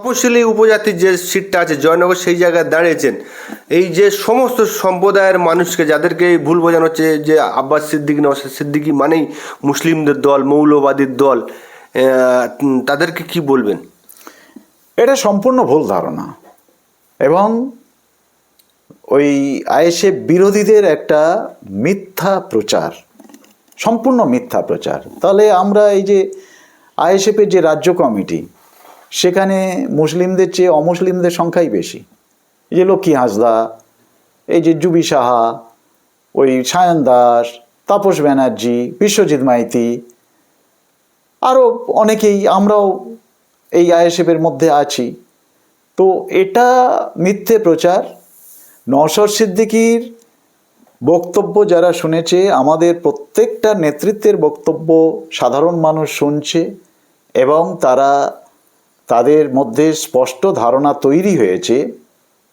তপশিলি উপজাতির যে সিটটা আছে, জয়নগর সেই জায়গায় দাঁড়িয়েছেন। এই যে সমস্ত সম্প্রদায়ের মানুষকে, যাদেরকে ভুল বোঝানো হচ্ছে যে আব্বাস সিদ্দিকী, নওশাদ সিদ্দিকী মানেই মুসলিমদের দল, মৌলবাদীর দল তাদেরকে কি বলবেন? এটা সম্পূর্ণ ভুল ধারণা। এবং ওই আইএসএফ বিরোধীদের একটা মিথ্যা প্রচার, সম্পূর্ণ মিথ্যা প্রচার। তাহলে আমরা এই যে আইএসএফের যে রাজ্য কমিটি সেখানে মুসলিমদের চেয়ে অমুসলিমদের সংখ্যাই বেশি। এই যে লক্ষ্মী হাসদা, এই যে জুবি সাহা, ওই সায়ন দাস, তাপস ব্যানার্জি, বিশ্বজিৎ মাইতি, আরও অনেকেই আমরাও এই আইএসএফের মধ্যে আছি। তো এটা মিথ্যে প্রচার। নওশর সিদ্দিকির বক্তব্য যারা শুনেছে, আমাদের প্রত্যেকটা নেতৃত্বের বক্তব্য সাধারণ মানুষ শুনছে এবং তারা তাদের মধ্যে স্পষ্ট ধারণা তৈরি হয়েছে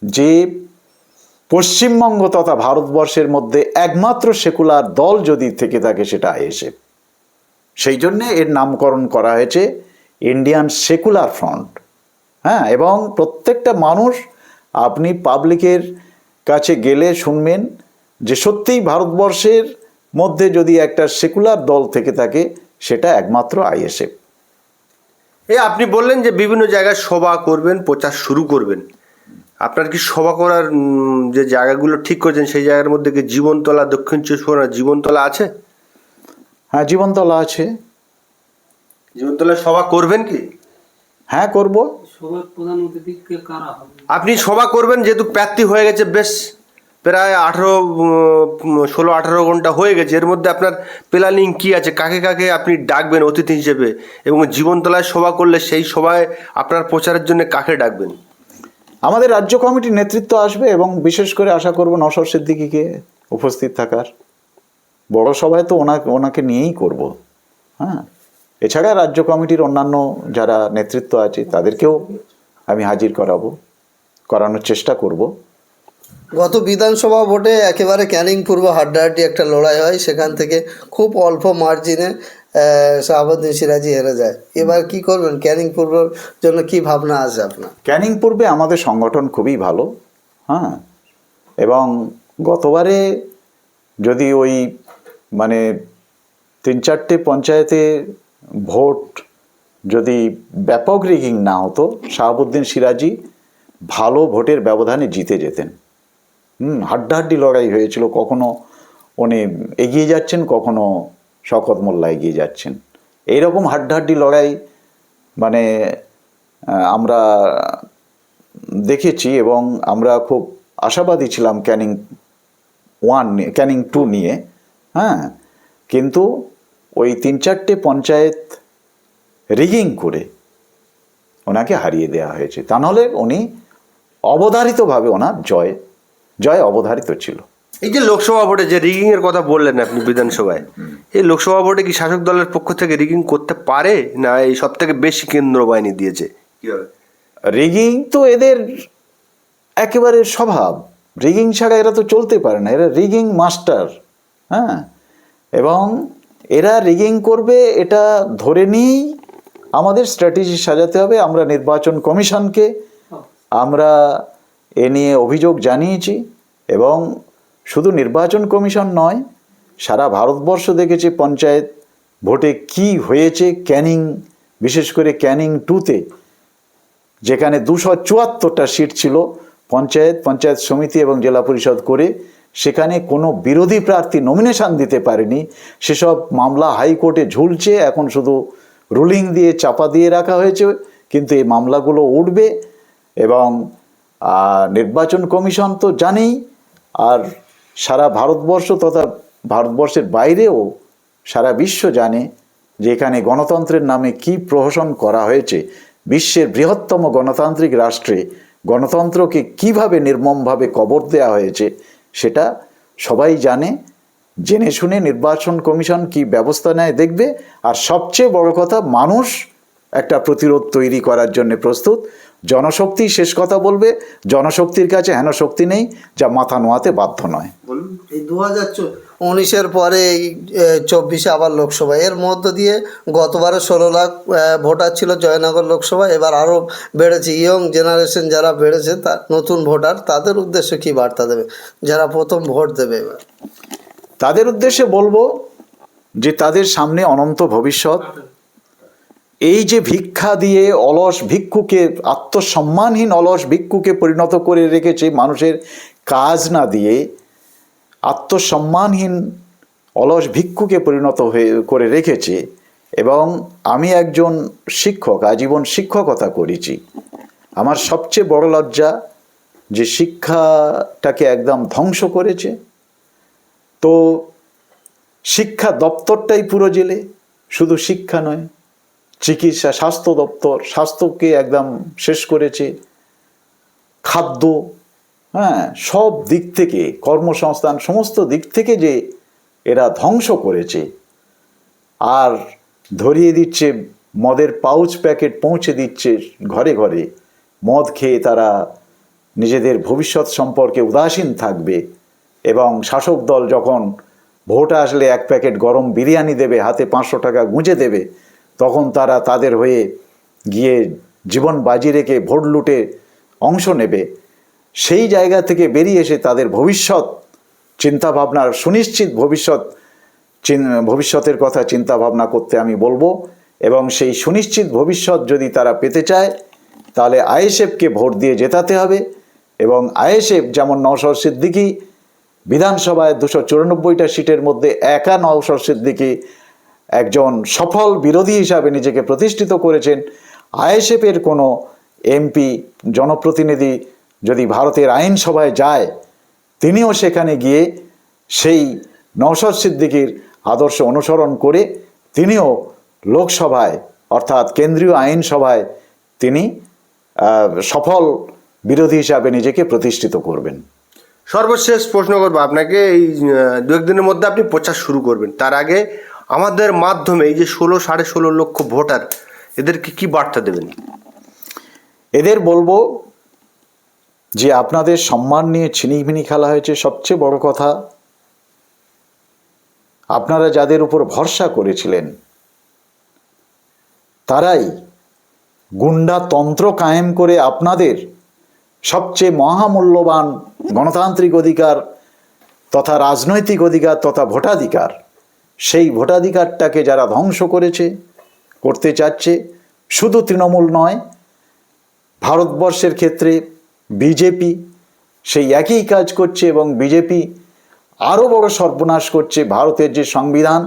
যে পশ্চিমবঙ্গ তথা ভারতবর্ষের মধ্যে একমাত্র সেকুলার দল যদি থেকে থাকে সেটা আইএসএফ। সেই জন্যে এর নামকরণ করা হয়েছে ইন্ডিয়ান সেকুলার ফ্রন্ট। হ্যাঁ এবং প্রত্যেকটা মানুষ আপনি পাবলিকের কাছে গেলে শুনবেন যে সত্যিই ভারতবর্ষের মধ্যে যদি একটা সেকুলার দল থেকে থাকে, সেটা একমাত্র আইএসএফ। এই আপনি বললেন যে বিভিন্ন জায়গায় সভা করবেন প্রচার শুরু করবেন। আপনার কি সভা করার যে জায়গাগুলো ঠিক করেছেন সেই জায়গার মধ্যে কি জীবনতলা দক্ষিণ চব্বিশ পরগনা জীবনতলা আছে? হ্যাঁ জীবনতলা আছে। জীবনতলা সভা করবেন কি? হ্যাঁ করব। সবার প্রধান অতিথিকে কারা হবে? আপনি সভা করবেন যেহেতু প্রার্থী হয়ে গেছে বেশ। প্রায় আঠেরো ষোলো, আঠারো ঘণ্টা হয়ে গেছে। এর মধ্যে আপনার প্ল্যানিং কি আছে? কাকে কাকে আপনি ডাকবেন অতিথি হিসেবে? এবং জীবনতলায় সভা করলে সেই সভায় আপনার প্রচারের জন্য কাকে ডাকবেন? আমাদের রাজ্য কমিটির নেতৃত্ব আসবে এবং বিশেষ করে আশা করব নসর সিদ্দিকিকে উপস্থিত থাকার। বড় সভায় তো ওনাকে ওনাকে নিয়েই করব। হ্যাঁ? এছাড়া রাজ্য কমিটির অন্যান্য যারা নেতৃত্ব আছে, তাদেরকেও আমি হাজির করাবো, করানোর চেষ্টা করব। গত বিধানসভা ভোটে একেবারে ক্যানিং পূর্ব হাড্ডাহাড্ডি একটা লড়াই হয়, সেখান থেকে খুব অল্প মার্জিনে শাহাবুদ্দিন সিরাজি হেরে যায়। এবার কি করবেন? ক্যানিং পূর্বর জন্য কি ভাবনা আছে আপনার? ক্যানিং পূর্বে আমাদের সংগঠন খুবই ভালো হ্যাঁ? এবং গতবারে যদি ওই মানে তিন চারটে পঞ্চায়েতে ভোট যদি ব্যাপক রিগিং না হতো, শাহাবুদ্দিন সিরাজি ভালো ভোটের ব্যবধানে জিতে যেতেন। হুম, হাড্ডাহাড্ডি লড়াই হয়েছিল। কখনো উনি এগিয়ে যাচ্ছেন, কখনো শকত মোল্লা এগিয়ে যাচ্ছেন। এইরকম হাড্ডাহাড্ডি লড়াই মানে আমরা দেখেছি এবং আমরা খুব আশাবাদী ছিলাম ক্যানিং ওয়ান ক্যানিং টু নিয়ে হ্যাঁ। কিন্তু ওই তিন চারটে পঞ্চায়েত রিগিং করে ওনাকে হারিয়ে দেওয়া হয়েছে। তা নাহলে উনি অবধারিতভাবে ওনার জয় জয় অবধারিত ছিল। এই যে লোকসভা ভোটে যে রিগিং এর কথা বললেন আপনি বিধানসভায় এই লোকসভা ভোটে কি শাসক দলের পক্ষ থেকে রিগিং করতে পারে? না এই সব থেকে বেশি কেন্দ্র বাহিনী দিয়েছে? রিগিং তো এদের একেবারে স্বভাব। রিগিং ছাড়া এরা তো চলতে পারে না। এরা রিগিং মাস্টার হ্যাঁ? এবং এরা রিগিং করবে এটা ধরে নিয়েই আমাদের স্ট্র্যাটেজি সাজাতে হবে। আমরা নির্বাচন কমিশনকে আমরা এ নিয়ে অভিযোগ জানিয়েছি এবং শুধু নির্বাচন কমিশন নয়, সারা ভারতবর্ষ দেখেছে পঞ্চায়েত ভোটে কি হয়েছে, ক্যানিং, বিশেষ করে ক্যানিং টুতে, যেখানে দুশো চুয়াত্তরটা সিট ছিল পঞ্চায়েত পঞ্চায়েত সমিতি এবং জেলা পরিষদ করে, সেখানে কোনো বিরোধী প্রার্থী নমিনেশন দিতে পারেনি। সেসব মামলা হাইকোর্টে ঝুলছে, এখন শুধু রুলিং দিয়ে চাপা দিয়ে রাখা হয়েছে, কিন্তু এই মামলাগুলো উঠবে এবং আহ, নির্বাচন কমিশন তো জানেই আর সারা ভারতবর্ষ তথা ভারতবর্ষের বাইরেও সারা বিশ্ব জানে যে এখানে গণতন্ত্রের নামে কি প্রহসন করা হয়েছে। বিশ্বের বৃহত্তম গণতান্ত্রিক রাষ্ট্রে গণতন্ত্রকে কীভাবে নির্মমভাবে কবর দেওয়া হয়েছে সেটা সবাই জানে। জেনে শুনে নির্বাচন কমিশন কি ব্যবস্থা নেয় দেখবে। আর সবচেয়ে বড় কথা মানুষ একটা প্রতিরোধ তৈরি করার জন্য প্রস্তুত। জনশক্তি শেষ কথা বলবে জনশক্তির কাছে হেন শক্তি নেই যা মাথা নোয়াতে বাধ্য নয়। এই দু হাজার উনিশের পরে এই চব্বিশে আবার লোকসভা। এর মধ্য দিয়ে গতবারে ষোলো লাখ ভোটার ছিল জয়নগর লোকসভা এবার আরও বেড়েছে। ইয়ং জেনারেশন যারা বেড়েছে তা নতুন ভোটার তাদের উদ্দেশ্যে কি বার্তা দেবে? যারা প্রথম ভোট দেবে এবার। তাদের উদ্দেশ্যে বলব যে তাদের সামনে অনন্ত ভবিষ্যৎ। এই যে ভিক্ষা দিয়ে অলস ভিক্ষুকে, আত্মসম্মানহীন অলস ভিক্ষুকে পরিণত করে রেখেছে মানুষের কাজ না দিয়ে, আত্মসম্মানহীন অলস ভিক্ষুকে পরিণত হয়ে, করে রেখেছে এবং আমি একজন শিক্ষক, আজীবন শিক্ষকতা করেছি। আমার সবচেয়ে বড় লজ্জা যে শিক্ষাটাকে একদম ধ্বংস করেছে। তো শিক্ষা দপ্তরটাই পুরো জেলে, শুধু শিক্ষা নয় চিকিৎসা, স্বাস্থ্য দপ্তর, স্বাস্থ্যকে একদম শেষ করেছে। খাদ্য হ্যাঁ সব দিক থেকে, কর্মসংস্থান, সমস্ত দিক থেকে যে এরা ধ্বংস করেছে। আর ধরিয়ে দিচ্ছে, মদের পাউচ প্যাকেট পৌঁছে দিচ্ছে ঘরে ঘরে। মদ খেয়ে তারা নিজেদের ভবিষ্যৎ সম্পর্কে উদাসীন থাকবে এবং শাসক দল যখন ভোট আসলে এক প্যাকেট গরম বিরিয়ানি দেবে, হাতে পাঁচশো টাকা গুঁজে দেবে তখন তারা তাদের হয়ে গিয়ে জীবন বাজি রেখে ভোট লুটে অংশ নেবে। সেই জায়গা থেকে বেরিয়ে এসে তাদের ভবিষ্যৎ চিন্তাভাবনার, সুনিশ্চিত ভবিষ্যৎ ভবিষ্যতের কথা চিন্তা ভাবনা করতে আমি বলব এবং সেই সুনিশ্চিত ভবিষ্যৎ যদি তারা পেতে চায়, তাহলে আইএসএফকে ভোট দিয়ে জেতাতে হবে এবং আইএসএফ যেমন নওশর সিদ্দিকি, বিধানসভায় দুশো চুরানব্বইটা সিটের মধ্যে একা নওশর সিদ্দিকি একজন সফল বিরোধী হিসাবে নিজেকে প্রতিষ্ঠিত করেছেন। আইএসএফের কোনো এমপি, জনপ্রতিনিধি যদি ভারতের আইনসভায় যায়, তিনিও সেখানে গিয়ে সেই নওশাদ সিদ্দিকীর আদর্শ অনুসরণ করে তিনিও লোকসভায়, অর্থাৎ কেন্দ্রীয় আইনসভায় তিনি সফল বিরোধী হিসাবে নিজেকে প্রতিষ্ঠিত করবেন। সর্বশেষ প্রশ্ন করব আপনাকে। এই দু একদিনের মধ্যে আপনি প্রচার শুরু করবেন। তার আগে আমাদের মাধ্যমে এই যে ষোলো, সাড়ে ষোলো লক্ষ ভোটার, এদেরকে কি বার্তা দেবেন? এদের বলব যে আপনাদের সম্মান নিয়ে ছিনিমিনি খেলা হয়েছে, সবচেয়ে বড় কথা। আপনারা যাদের উপর ভরসা করেছিলেন, তারাই গুন্ডা তন্ত্র কায়েম করে আপনাদের সবচেয়ে মহামূল্যবান গণতান্ত্রিক অধিকার তথা রাজনৈতিক অধিকার তথা ভোটাধিকার সেই ভোটাধিকারটাকে যারা ধ্বংস করেছে, করতে চাচ্ছে, শুধু তৃণমূল নয়, ভারতবর্ষের ক্ষেত্রে বিজেপি সেই একই কাজ করছে এবং বিজেপি আরও বড় সর্বনাশ করছে ভারতের যে সংবিধান।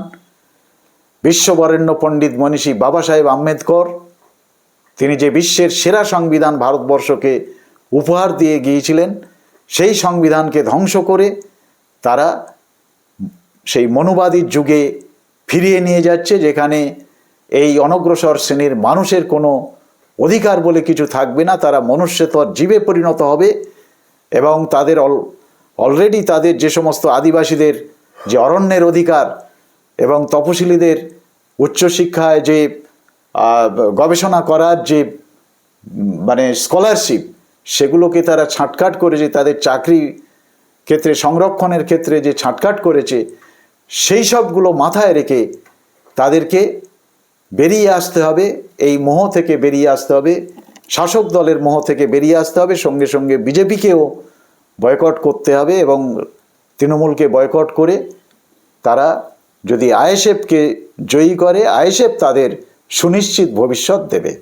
বিশ্ববরেণ্য পণ্ডিত মনীষী বাবা সাহেব আম্বেদকর, তিনি যে বিশ্বের সেরা সংবিধান ভারতবর্ষকে উপহার দিয়ে গিয়েছিলেন, সেই সংবিধানকে ধ্বংস করে তারা সেই মনুবাদীর যুগে ফিরিয়ে নিয়ে যাচ্ছে, যেখানে এই অনগ্রসর শ্রেণির মানুষের কোনো অধিকার বলে কিছু থাকবে না। তারা মনুষ্যতর জীবে পরিণত হবে এবং তাদের অল অলরেডি তাদের যে সমস্ত আদিবাসীদের যে অরণ্যের অধিকার এবং তপশিলীদের উচ্চশিক্ষায় যে গবেষণা করার যে মানে স্কলারশিপ সেগুলোকে তারা ছাঁটকাট করেছে তাদের চাকরি ক্ষেত্রে, সংরক্ষণের ক্ষেত্রে যে ছাঁটকাট করেছে সেই সবগুলো মাথায় রেখে তাদেরকে বেরিয়ে আসতে হবে, এই মোহ থেকে বেরিয়ে আসতে হবে, শাসক দলের মোহ থেকে বেরিয়ে আসতে হবে, সঙ্গে সঙ্গে বিজেপিকেও বয়কট করতে হবে এবং তৃণমূলকে বয়কট করে তারা যদি আইএসএফকে জয়ী করে, আইএসএফ তাদের সুনিশ্চিত ভবিষ্যৎ দেবে।